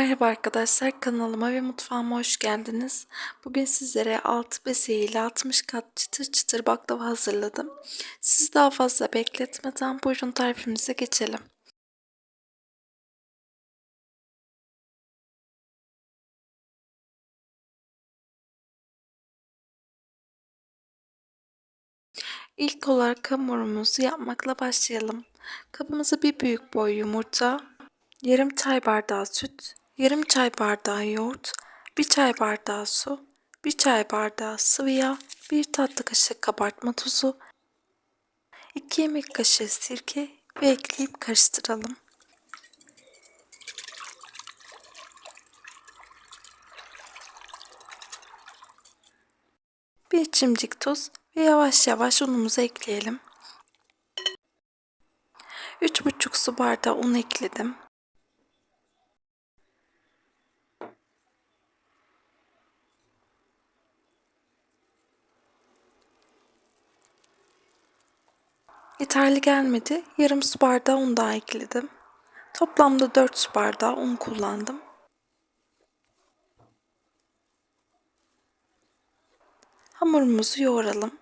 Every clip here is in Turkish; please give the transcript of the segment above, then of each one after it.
Merhaba arkadaşlar kanalıma ve mutfağıma hoş geldiniz. Bugün sizlere 6 beseği ile 60 kat çıtır çıtır baklava hazırladım. Sizi daha fazla bekletmeden buyurun tarifimize geçelim. İlk olarak hamurumuzu yapmakla başlayalım. Kabımıza bir büyük boy yumurta, yarım çay bardağı süt, yarım çay bardağı yoğurt, bir çay bardağı su, bir çay bardağı sıvı yağ, bir tatlı kaşığı kabartma tozu, 2 yemek kaşığı sirke ve ekleyip karıştıralım. Bir çimdik tuz ve yavaş yavaş unumuzu ekleyelim. 3,5 su bardağı un ekledim. Yeterli gelmedi. Yarım su bardağı un daha ekledim. Toplamda 4 su bardağı un kullandım. Hamurumuzu yoğuralım.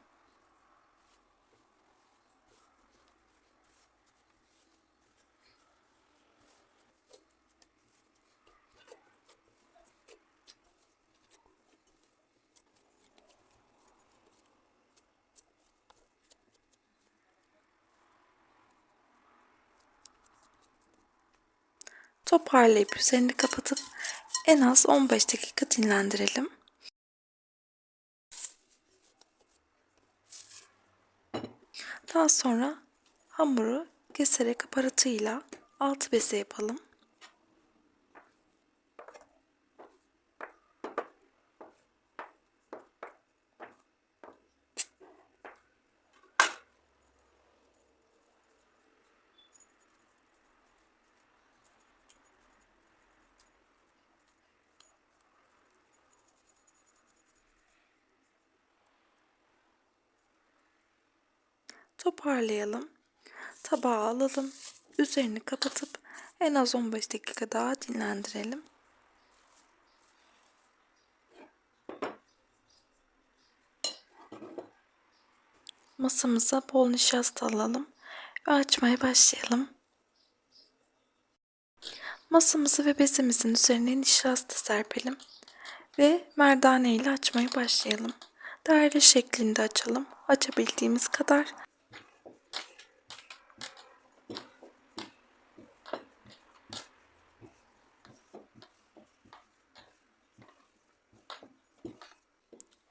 Toparlayıp üzerini kapatıp en az 15 dakika dinlendirelim. Daha sonra hamuru keserek aparatıyla altı beze yapalım. Toparlayalım. Tabağa alalım. Üzerini kapatıp en az 15 dakika daha dinlendirelim. Masamıza bol nişasta alalım ve açmaya başlayalım. Masamızı ve bezimizin üzerine nişasta serpelim ve merdane ile açmaya başlayalım. Daire şeklinde açalım. Açabildiğimiz kadar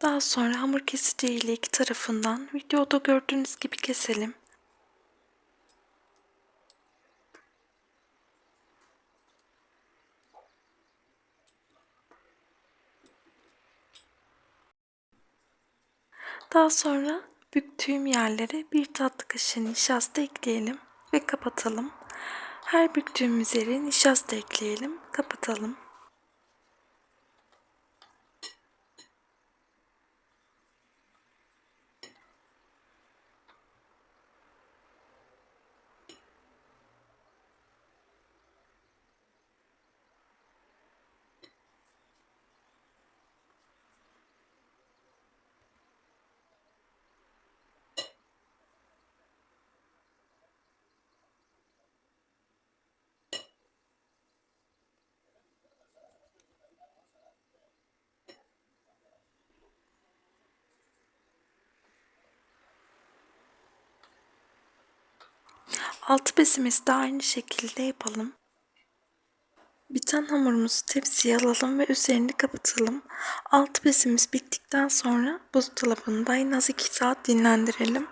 Daha sonra hamur kesici ile iki tarafından videoda gördüğünüz gibi keselim. Daha sonra büktüğüm yerlere bir tatlı kaşığı nişasta ekleyelim ve kapatalım. Her büktüğümüz yere nişasta ekleyelim, kapatalım. Altı bezimizi de aynı şekilde yapalım. Biten hamurumuzu tepsiye alalım ve üzerini kapatalım. Altı bezimiz bittikten sonra buzdolabında en az 2 saat dinlendirelim.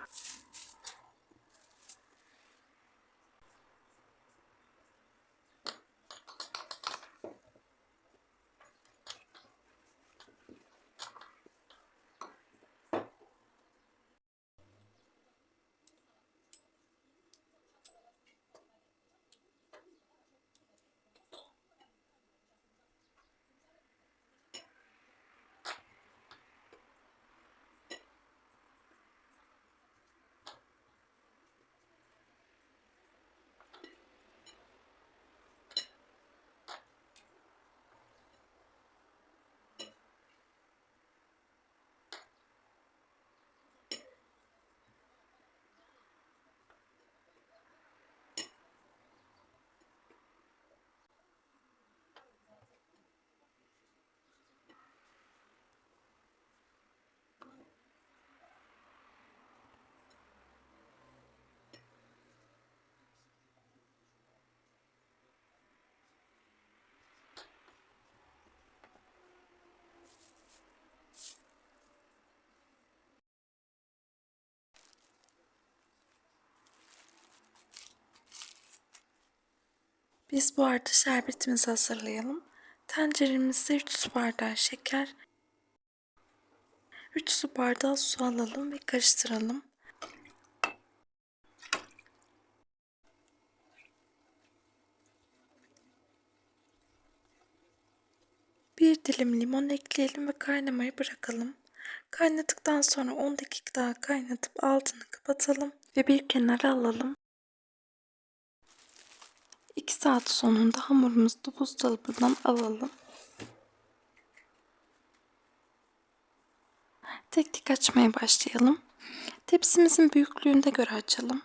Biz bu arada şerbetimizi hazırlayalım. Tenceremizde 3 su bardağı şeker, 3 su bardağı su alalım ve karıştıralım. Bir dilim limon ekleyelim ve kaynamaya bırakalım. Kaynadıktan sonra 10 dakika daha kaynatıp altını kapatalım ve bir kenara alalım. 2 saat sonunda hamurumuzu da buzdolabından alalım. Tek tek açmaya başlayalım. Tepsimizin büyüklüğünde göre açalım.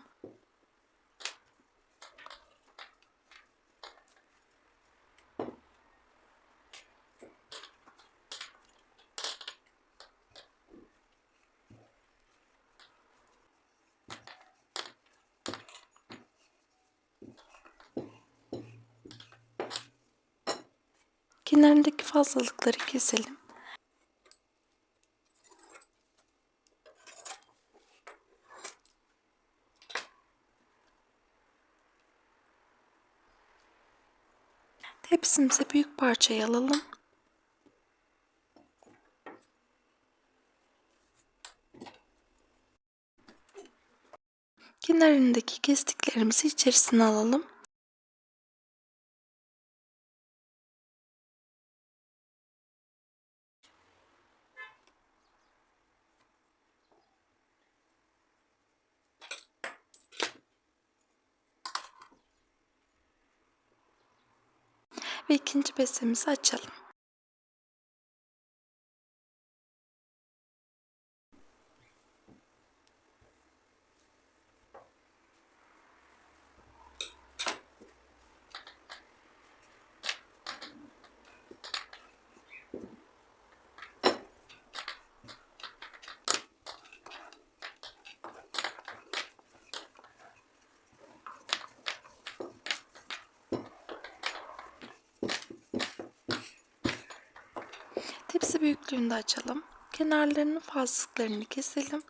Kenarındaki fazlalıkları keselim. Tepsimize büyük parçayı alalım. Kenarındaki kestiklerimizi içerisine alalım. Ve ikinci bezemizi açalım. Büyüklüğünde açalım. Kenarlarının fazlalıklarını keselim.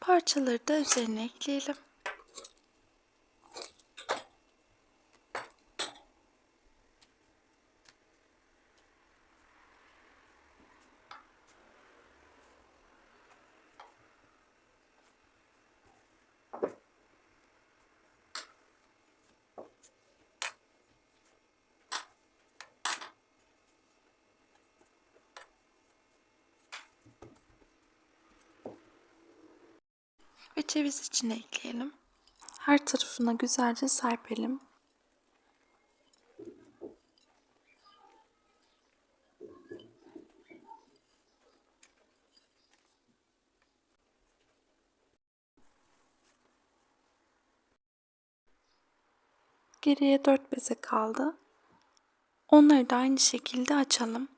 Parçaları da üzerine ekleyelim. Ve ceviz içine ekleyelim. Her tarafına güzelce serpelim. Geriye 4 beze kaldı. Onları da aynı şekilde açalım.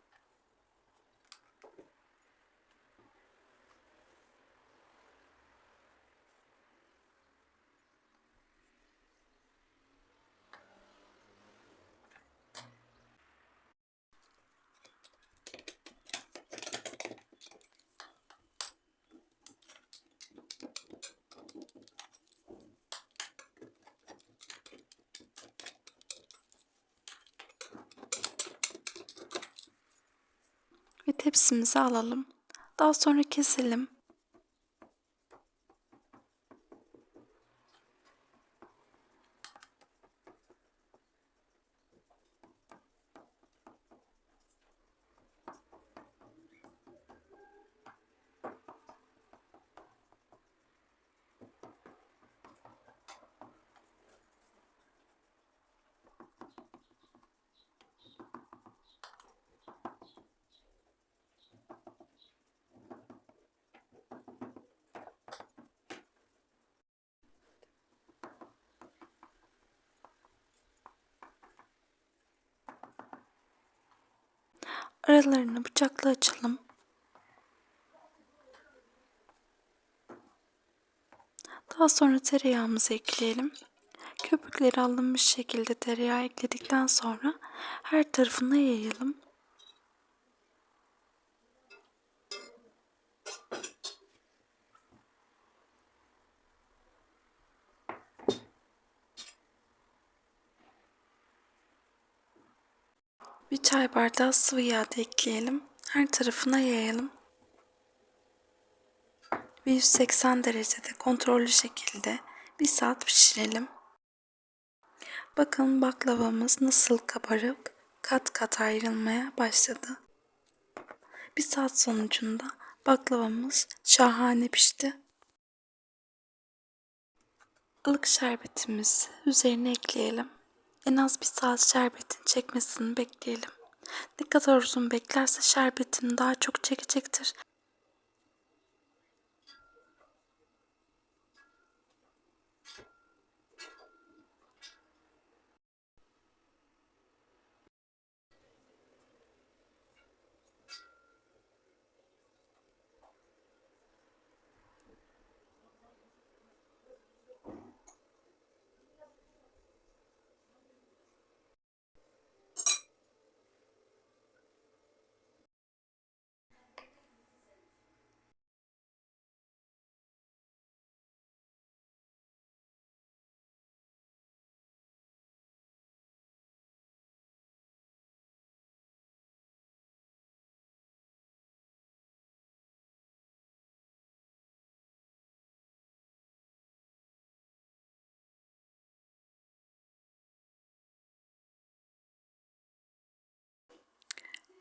Ve tepsimizi alalım. Daha sonra keselim. Aralarını bıçakla açalım. Daha sonra tereyağımızı ekleyelim. Köpükleri alınmış şekilde tereyağı ekledikten sonra her tarafına yayalım. Bir çay bardağı sıvı yağ da ekleyelim. Her tarafına yayalım. Ve 180 derecede kontrollü şekilde bir saat pişirelim. Bakın baklavamız nasıl kabarıp kat kat ayrılmaya başladı. Bir saat sonucunda baklavamız şahane pişti. Ilık şerbetimizi üzerine ekleyelim. En az bir saat şerbetin çekmesini bekleyelim. Ne kadar uzun beklerse şerbetin daha çok çekecektir.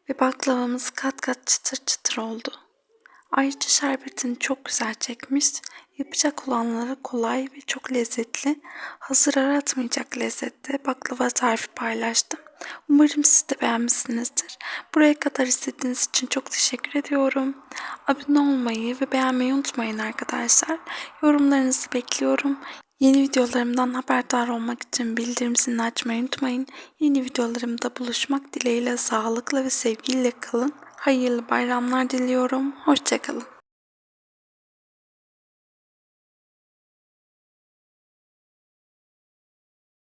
Ve baklavamız kat kat çıtır çıtır oldu. Ayrıca şerbetini çok güzel çekmiş. Yapacak olanlara kolay ve çok lezzetli. Hazır aratmayacak lezzette baklava tarifi paylaştım. Umarım siz de beğenmişsinizdir. Buraya kadar izlediğiniz için çok teşekkür ediyorum. Abone olmayı ve beğenmeyi unutmayın arkadaşlar. Yorumlarınızı bekliyorum. Yeni videolarımdan haberdar olmak için bildirim zilini açmayı unutmayın. Yeni videolarımda buluşmak dileğiyle sağlıklı ve sevgiyle kalın. Hayırlı bayramlar diliyorum. Hoşçakalın.